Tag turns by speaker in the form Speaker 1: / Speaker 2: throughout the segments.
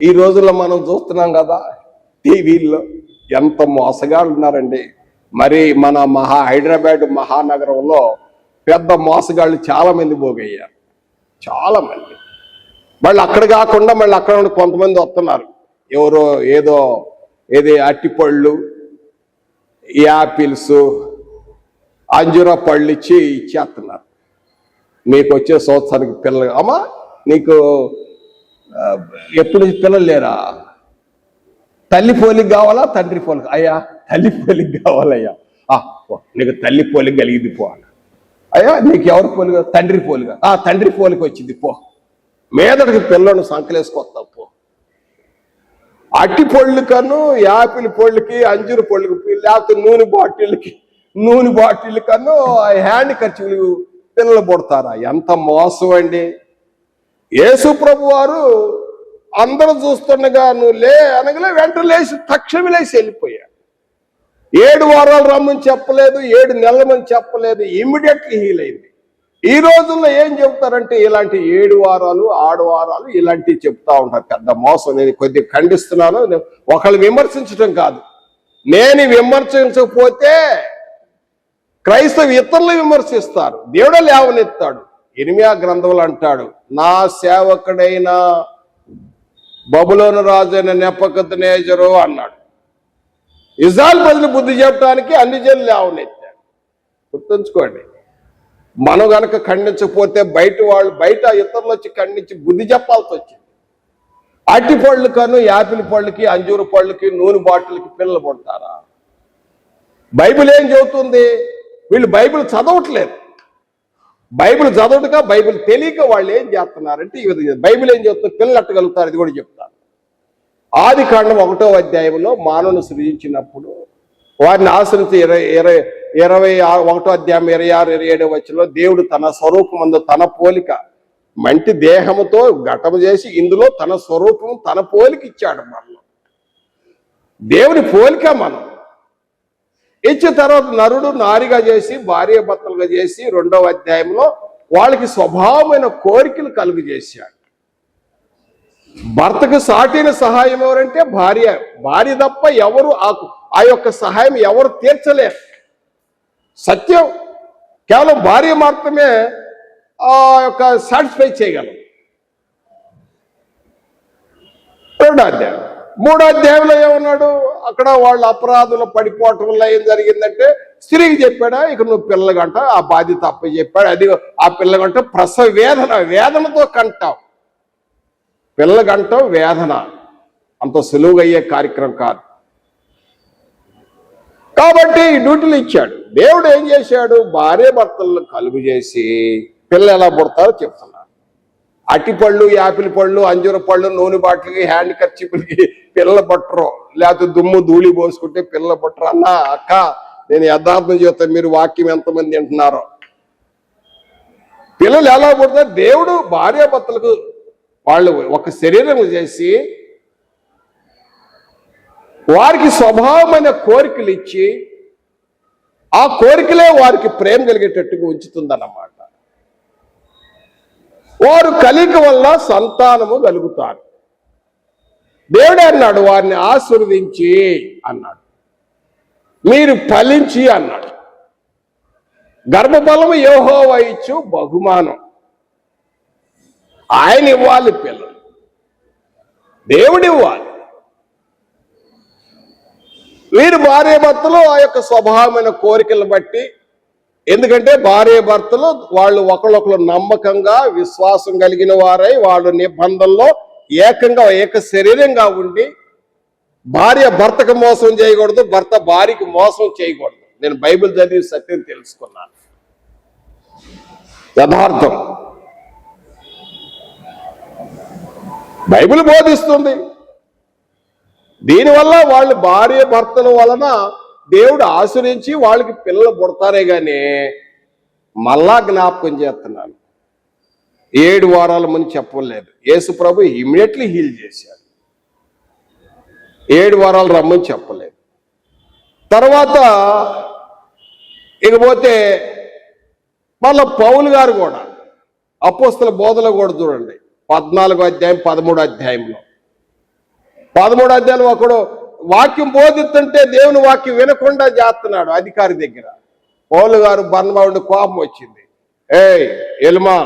Speaker 1: ఈ రోజుల్లో మనం చూస్తున్నాం కదా టీవీల్లో ఎంత మోసగాళ్ళు ఉన్నారండి మరి మన మహా హైదరాబాద్ మహానగరంలో పెద్ద మోసగాళ్ళు చాలా మంది పోగయ్యారు చాలా మంది మళ్ళీ అక్కడ కాకుండా మళ్ళీ అక్కడ నుండి కొంతమంది వస్తున్నారు. ఎవరో ఏదో ఏది అట్టిపళ్ళు యాపిల్స్ అంజుర పళ్ళు ఇచ్చి ఇచ్చేస్తున్నారు. మీకు వచ్చే సంవత్సరానికి పిల్లలు అమ్మా నీకు ఎప్పుడు పిల్లలు లేరా? తల్లి పోలికి కావాలా తండ్రి పోలికి? అయ్యా తల్లి పోలికి కావాలయ్యా. పో. నీకు తల్లి పోలికి కలిగింది పో అయ్యా నీకు ఎవరి పోలిక? తండ్రి పోలిక. ఆ తండ్రి పోలికి వచ్చింది పో. మీదటికి పిల్లలను సంకలేసుకొస్తావు పో. అట్టి పొళ్ళుకను యాపిల్ పొళ్ళుకి అంజూరు పొళ్ళుకి లేకపోతే నూనె బాటిల్కి నూనె బాటిల్ కను హ్యాండ్ ఖర్చులు పిల్లలు పుడతారా? ఎంత మోసం అండి. యేసు ప్రభు వారు అందరూ చూస్తుండగా నువ్వు లే అనగలే వెంట లేచి తక్షణమే లేచి వెళ్ళిపోయాడు. ఏడు వారాలు రమ్మని చెప్పలేదు ఏడు నెలలమని చెప్పలేదు ఇమ్మీడియట్లీ హీల్ అయింది. ఈ రోజుల్లో ఏం చెప్తారంటే ఇలాంటి ఏడు వారాలు ఆడు వారాలు ఇలాంటివి చెప్తా ఉంటారు పెద్ద మోసం. నేను కొద్దిగా ఖండిస్తున్నాను ఒకళ్ళు విమర్శించడం కాదు. నేను విమర్శించకపోతే క్రైస్తవ ఇతరులు విమర్శిస్తారు. దేవుడు లేవనెత్తాడు. ఇనిమియా గ్రంథములు అంటాడు నా సేవకుడైన బబులోను రాజైన నెప్పకత్ నేజరు అన్నాడు. ఇజ్రాయల్ ప్రజలు బుద్ధి చెప్పడానికి అన్ని జనులు లేవనెత్తాడు గుర్తుంచుకోండి మనం గనక ఖండించకపోతే బయట వాళ్ళు బయట ఇతరులు వచ్చి ఖండించి బుద్ధి చెప్పాల్సి వచ్చింది. అట్టి పళ్ళు కను యాపిల్ పళ్ళకి అంజూరు పళ్ళకి నూనె బాటిల్కి పిల్లలు పడతారా? బైబిల్ ఏం చెబుతుంది? వీళ్ళు బైబిల్ చదవట్లేదు. బైబిల్ చదవటగా బైబిల్ తెలియక వాళ్ళు ఏం చేస్తున్నారంటే ఈ విధంగా బైబిల్ ఏం చెప్తారు పిల్లలు అట్టగలుగుతారు ఇది కూడా చెప్తారు. ఆది కాండం ఒకటో అధ్యాయంలో మానవుని సృజించినప్పుడు వారిని ఆశ్రయించి ఇరవై ఇరవై ఇరవై ఒకటో అధ్యాయం ఇరవై ఆరు ఇరవై ఏడో వచ్చిలో దేవుడు తన స్వరూపం తన పోలిక మంటి దేహముతో ఘటము చేసి ఇందులో తన స్వరూపం తన పోలిక ఇచ్చాడు మనలో. దేవుని పోలిక మనం. ఇచ్చిన తర్వాత నరుడు నారిగా చేసి భార్య భర్తలుగా చేసి రెండవ అధ్యాయంలో వాళ్ళకి స్వభావమైన కోరికలు కలుగు చేశాడు భర్తకు సాటిన సహాయం ఎవరంటే భార్య. భార్య తప్ప ఎవరు ఆ ఆ యొక్క సహాయం ఎవరు తీర్చలేరు. సత్యం. కేవలం భార్య మాత్రమే ఆ యొక్క సాటిస్ఫై చేయగలం. రెండో అధ్యాయం. మూడో అధ్యాయంలో ఏమన్నాడు? అక్కడ వాళ్ళ అపరాధులు పడిపోవటం వల్ల ఏం జరిగిందంటే స్త్రీకి చెప్పాడా ఇక నువ్వు పిల్లగంట ఆ బాధ్యత అప్ప చెప్పాడు అది ఆ పిల్లగంట ప్రసవ వేదన వేదనతో కంటావు. పిల్లగంట వేదన. అంత సులువుగా అయ్యే కార్యక్రమం కాదు. కాబట్టి డ్యూటీలు ఇచ్చాడు. దేవుడు ఏం చేశాడు? భార్య భర్తలను కలుగు చేసి పిల్ల ఎలా పుడతారో చెప్తాను అట్టి పళ్ళు యాపిల్ పళ్ళు అంజూర పళ్ళు నూనె బాటిల్కి హ్యాండ్ ఖర్చులకి పిల్లలు పట్టరు. లేకపోతే దుమ్ము ధూళి పోసుకుంటే పిల్ల పట్టరు. అన్న అక్క నేను యథార్థం చేస్తాను మీరు వాక్యం ఎంతమంది అంటున్నారో పిల్లలు ఎలా పుడతారు? దేవుడు భార్యాభర్తలకు వాళ్ళు ఒక శరీరం చేసి వారికి స్వభావమైన కోరికలు ఇచ్చి ఆ కోరికలే వారికి ప్రేమ కలిగేటట్టుగా ఉంచుతుందన్నమాట. వారు కలిక వల్ల సంతానము కలుగుతారు. దేవుడే అన్నాడు వారిని ఆశీర్వదించి అన్నాడు. మీరు ఫలించి అన్నాడు. గర్భఫలము యోహోవా ఇచ్చు బహుమానం. ఆయన ఇవ్వాలి పిల్లలు. దేవుడు ఇవ్వాలి. వీరు భార్య భర్తలు ఆ యొక్క స్వభావమైన కోరికలను బట్టి ఎందుకంటే భార్య భర్తలు వాళ్ళు ఒకళ్ళొకరు నమ్మకంగా విశ్వాసం కలిగిన వారై వాళ్ళు నిబంధనలో ఏకంగా ఏక శరీరంగా ఉండి భార్య భర్తకు మోసం చేయకూడదు భర్త భార్యకి మోసం చేయకూడదు. నేను బైబిల్ చదివి సత్యం తెలుసుకున్నాను. యథార్థం. బైబిల్ బోధిస్తుంది. దీనివల్ల వాళ్ళు భార్య భర్తల వలన దేవుడు ఆశ్రయించి వాళ్ళకి పిల్లలు పుడతారే కానీ మళ్ళా జ్ఞాపకం చేస్తున్నాను ఏడు వారాల ముందు చెప్పలేదు యేసు ప్రభు ఇమీడియట్లీ హీల్ చేశాడు. ఏడు వారాలు రమ్మని చెప్పలేదు తర్వాత ఇకపోతే మళ్ళా పౌలు గారు కూడా అపోస్తుల బోధలో కూడా చూడండి. పద్నాలుగో అధ్యాయం పదమూడో అధ్యాయంలో. పదమూడు అధ్యాయంలో ఒకడు వాక్యం బోధిస్తుంటే దేవుని వాక్యం వినకుండా చేస్తున్నాడు అధికారి దగ్గర. పౌలు గారు బర్ణబాబుడి కోపం వచ్చింది. ఏయ్ ఎలుమా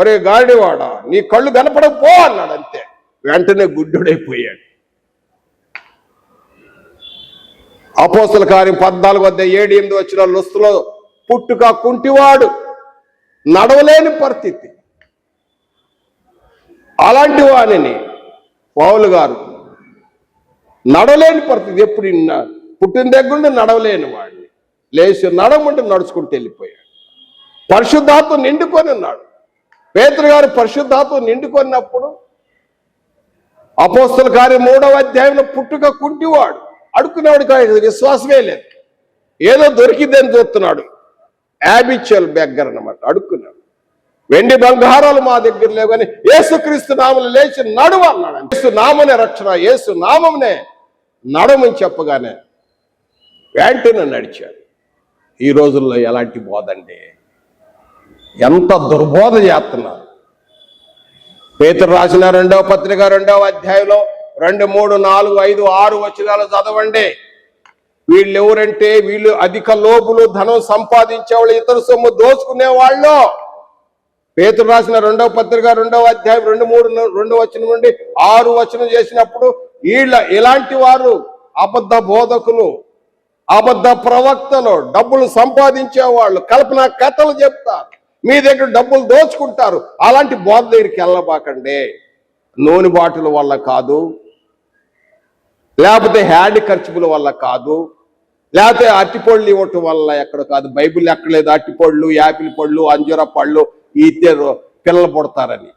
Speaker 1: ఒరే గాడివాడ నీ కళ్ళు కనపడకపో అన్నాడు అంతే. వెంటనే గుడ్డుడైపోయాడు. అపోసల కార్యం పద్నాలుగు వద్ద ఏడు ఎనిమిది వచ్చిన లుస్తులో పుట్టుక కుంటివాడు నడవలేని పరిస్థితి. అలాంటి వాణిని పౌలు గారు నడవలేని పరిస్థితి. ఎప్పుడు పుట్టిన దగ్గర నుండి నడవలేని వాడిని. లేచి నడవమంటే నడుచుకుంటూ వెళ్ళిపోయాడు. పరిశుద్ధాత్మ నిండుకొని ఉన్నాడు. పేతురు గారు పరిశుద్ధాత్మ నిండుకొన్నప్పుడు అపోస్తుల గారి మూడవ అధ్యాయంలో పుట్టుక కుంటివాడు. అడుక్కునేవాడు కాదు విశ్వాసమే లేదు. ఏదో దొరికిందని చూస్తున్నాడు. యాబిచువల్ బెగ్గర్ అన్నమాట. అడుక్కున్నాడు. వెండి బంగారాలు మా దగ్గర లేవు కానీ ఏసుక్రీస్తు నామలు లేచి నడువు అన్నాడు యేసు నామనే రక్షణ ఏసు నామమునే నడమని చెప్పగానే వెంటనే నడిచాడు. ఈ రోజుల్లో ఎలాంటి బోధ అండి ఎంత దుర్బోధ చేస్తున్నారు. పేతురు రాసిన రెండవ పత్రిక రెండవ అధ్యాయంలో రెండు మూడు నాలుగు ఐదు ఆరు వచనాలు చదవండి. వీళ్ళు ఎవరంటే వీళ్ళు అధిక లోపులు ధనం సంపాదించే వాళ్ళు ఇతర సొమ్ము దోచుకునే వాళ్ళు పేతురు రాసిన రెండవ పత్రిక రెండవ అధ్యాయం రెండు మూడు రెండు వచనం నుండి ఆరు వచనం చేసినప్పుడు వీళ్ళ ఇలాంటి వారు అబద్ధ బోధకులు అబద్ధ ప్రవక్తలు డబ్బులు సంపాదించే వాళ్ళు కల్పన కథలు చెప్తారు. మీ దగ్గర డబ్బులు దోచుకుంటారు. అలాంటి బోధ దగ్గరికి వెళ్ళబాకండి. నూనె బాటిల్ వల్ల కాదు లేకపోతే హ్యాండ్ ఖర్చుల వల్ల కాదు లేకపోతే అరటిపళ్ళు ఇవ్వటం వల్ల ఎక్కడ కాదు. బైబిల్ ఎక్కలేదు అరటిపళ్ళు యాపిల్ పళ్ళు అంజూర పళ్ళు ఈతే పిల్లలు పుడతారని.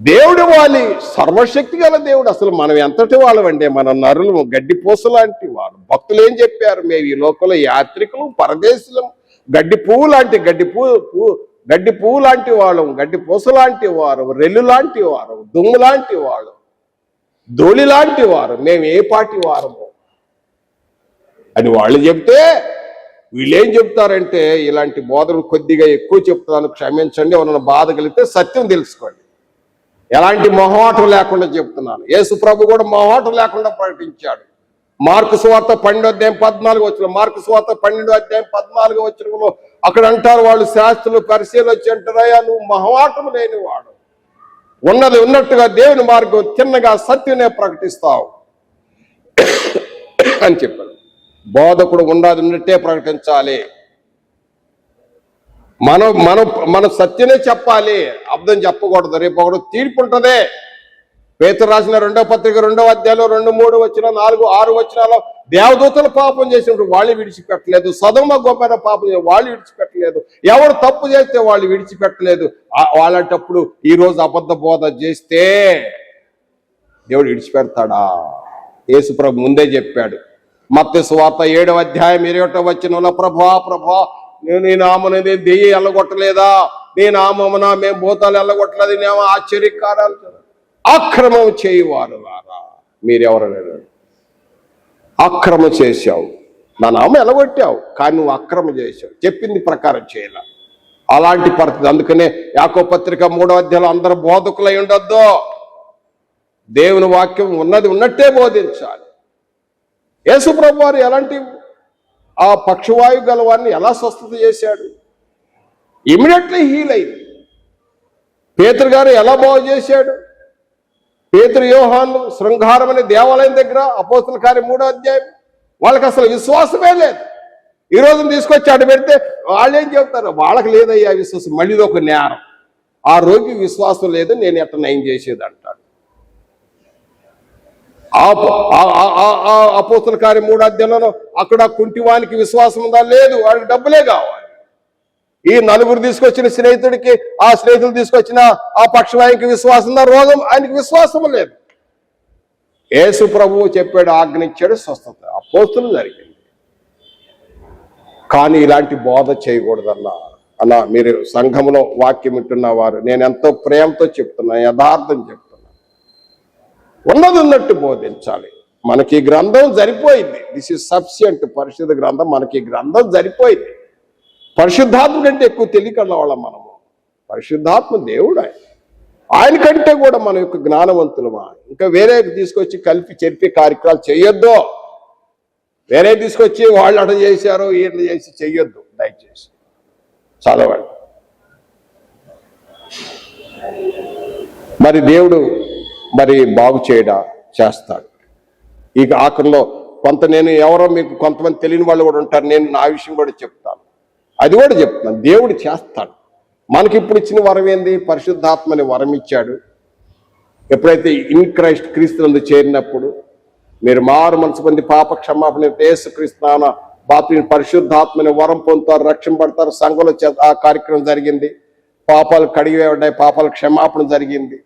Speaker 1: దేవుడు వాలి సర్వశక్తి గల దేవుడు. అసలు మనం ఎంతటి వాళ్ళమండి? మన నరులు గడ్డి పూస లాంటి వాళ్ళు భక్తులు ఏం చెప్పారు? మేము ఈ లోకంలో యాత్రికులు పరదేశులం. గడ్డి పువ్వు లాంటి గడ్డి పువ్వు గడ్డి పువ్వు లాంటి వాళ్ళం. గడ్డి పూస లాంటి వారు. రెల్లు లాంటి వారు. దుమ్ము లాంటి వాడు ధూళి లాంటి వారు. మేము ఏ పాటి వారము? అని వాళ్ళు చెప్తే వీళ్ళేం చెప్తారంటే ఇలాంటి బోధనలు కొద్దిగా ఎక్కువ చెప్తాను. క్షమించండి ఎవరైనా బాధ కలిగితే సత్యం తెలుసుకోండి. ఎలాంటి మొహమాటం లేకుండా చెప్తున్నాను. యేసు ప్రభు కూడా మొహమాటం లేకుండా ప్రకటించాడు. మార్కు సువార్త పన్నెండు అధ్యాయం పద్నాలుగు వచ్చిన మార్కు స్వార్త పన్నెండు అధ్యాయం పద్నాలుగు వచ్చినలో అక్కడ అంటారు వాళ్ళు శాస్త్రులు పరిశీలన వచ్చి అంటారయ్యా నువ్వు మొహమాటం లేనివాడు. ఉన్నది ఉన్నట్టుగా దేవుని మార్గం తిన్నగా సత్యనే ప్రకటిస్తావు. అని చెప్పారు బోధకుడు ఉండాలి ఉన్నట్టే ప్రకటించాలి. మనం మనం మన సత్యనే చెప్పాలి. అర్థం చెప్పకూడదు. రేపు ఒకడు తీర్పు ఉంటదే పేతురు రాసిన రెండో పత్రిక రెండో అధ్యాయంలో రెండు మూడు వచ్చిన నాలుగు ఆరు వచ్చినాలో దేవదూతలు పాపం చేసినప్పుడు వాళ్ళు విడిచిపెట్టలేదు. సదమ గొప్పన పాపం చేసి వాళ్ళు విడిచిపెట్టలేదు. ఎవరు తప్పు చేస్తే వాళ్ళు విడిచిపెట్టలేదు. ఆ- వాళ్ళంటప్పుడు ఈ రోజు అబద్ధ బోధ చేస్తే దేవుడు విడిచిపెడతాడా? యేసుప్రభు ముందే చెప్పాడు. మత్స్య వార్త ఏడవ అధ్యాయం ఇరవై వచ్చిన ప్రభా ప్రభా నీ నామనేది దెయ్యి ఎల్లగొట్టలేదా? నీ నామమున మేము భూతాలు ఎల్లగొట్టలేదు. నేమో ఆశ్చర్యకారాలు అక్రమం చేయవారు వారా. మీరెవరలేదు అక్రమం చేశావు. నా నామ ఎలగొట్టావు కానీ నువ్వు అక్రమ చేశావు. చెప్పింది ప్రకారం చేయాల. అలాంటి పరిస్థితి. అందుకనే యాకో పత్రిక మూడో అధ్యాయంలో అందరూ బోధకులై ఉండొద్దు. దేవుని వాక్యం ఉన్నది ఉన్నట్టే బోధించాలి. యేసుప్రభు వారు ఎలాంటి ఆ పక్షవాయు గలవాన్ని ఎలా స్వస్థత చేశాడు? ఇమీడియట్లీ హీల్ అయింది. పేతురు గారు ఎలా బాగు చేశాడు? పేతురు యోహాను శృంగారం అనే దేవాలయం దగ్గర అపోతుల కారి మూడో అధ్యాయం. వాళ్ళకి అసలు విశ్వాసమే లేదు. ఈ రోజున తీసుకొచ్చి అటు పెడితే వాళ్ళు ఏం చెప్తారు? వాళ్ళకి లేదయ్యా విశ్వాసం మళ్ళీ ఇది ఒక నేరం. ఆ రోగి విశ్వాసం లేదు నేను ఎట్ట నయం చేసేదాన్ని? అపోతుల కార్యం మూడు అధ్యాయంలో అక్కడ కుంటివానికి విశ్వాసం ఉందా? లేదు. వాడికి డబ్బులే కావాలి. ఈ నలుగురు తీసుకొచ్చిన స్నేహితుడికి ఆ స్నేహితులు తీసుకొచ్చిన ఆ పక్షవానికి విశ్వాసం ఉందా? రోగం ఆయనకి విశ్వాసం లేదు. యేసు ప్రభువు చెప్పాడు ఆజ్ఞించాడు స్వస్థత. అపోతులు జరిగింది. కానీ ఇలాంటి బోధ చేయకూడదన్నా అలా మీరు సంఘంలో వాక్యం వింటున్న వారు నేను ఎంతో ప్రేమతో చెప్తున్నా యథార్థం చెప్తున్నా. ఉన్నది ఉన్నట్టు బోధించాలి. మనకి ఈ గ్రంథం సరిపోయింది. దిస్ ఇస్ సఫిషియంట్ పరిశుద్ధ గ్రంథం మనకి ఈ గ్రంథం సరిపోయింది. పరిశుద్ధాత్మ కంటే ఎక్కువ తెలియకన్న వాళ్ళం మనము. పరిశుద్ధాత్మ దేవుడు ఆయన. ఆయన కంటే కూడా మన యొక్క జ్ఞానవంతులమా? ఇంకా వేరే తీసుకొచ్చి కలిపి చెరిపే కార్యక్రమాలు చేయొద్దు. వేరే తీసుకొచ్చి వాళ్ళు అట చేశారు ఈయన చేసి చెయ్యొద్దు దయచేసి. చదవండి. మరి దేవుడు మరి బాగు చేయడా చేస్తాడు. ఈ ఆఖరిలో కొంత నేను ఎవరో మీకు కొంతమంది తెలియని వాళ్ళు కూడా ఉంటారు నేను నా విషయం కూడా చెప్తాను. అది కూడా చెప్తున్నాను. దేవుడు చేస్తాడు. మనకి ఇప్పుడు ఇచ్చిన వరం ఏంది? పరిశుద్ధాత్మని వరం ఇచ్చాడు. ఎప్పుడైతే ఇన్ క్రైస్ట్ క్రీస్తునందు చేరినప్పుడు మీరు మారు మనసు పొంది పాప క్షమాపణ యేసు క్రీస్తునామ బాపి పరిశుద్ధాత్మని వరం పొందుతారు రక్షింపడతారు సంఘంలో చే- ఆ కార్యక్రమం జరిగింది. పాపాలు కడిగివేయబడ్డాయి పాపాల క్షమాపణ జరిగింది.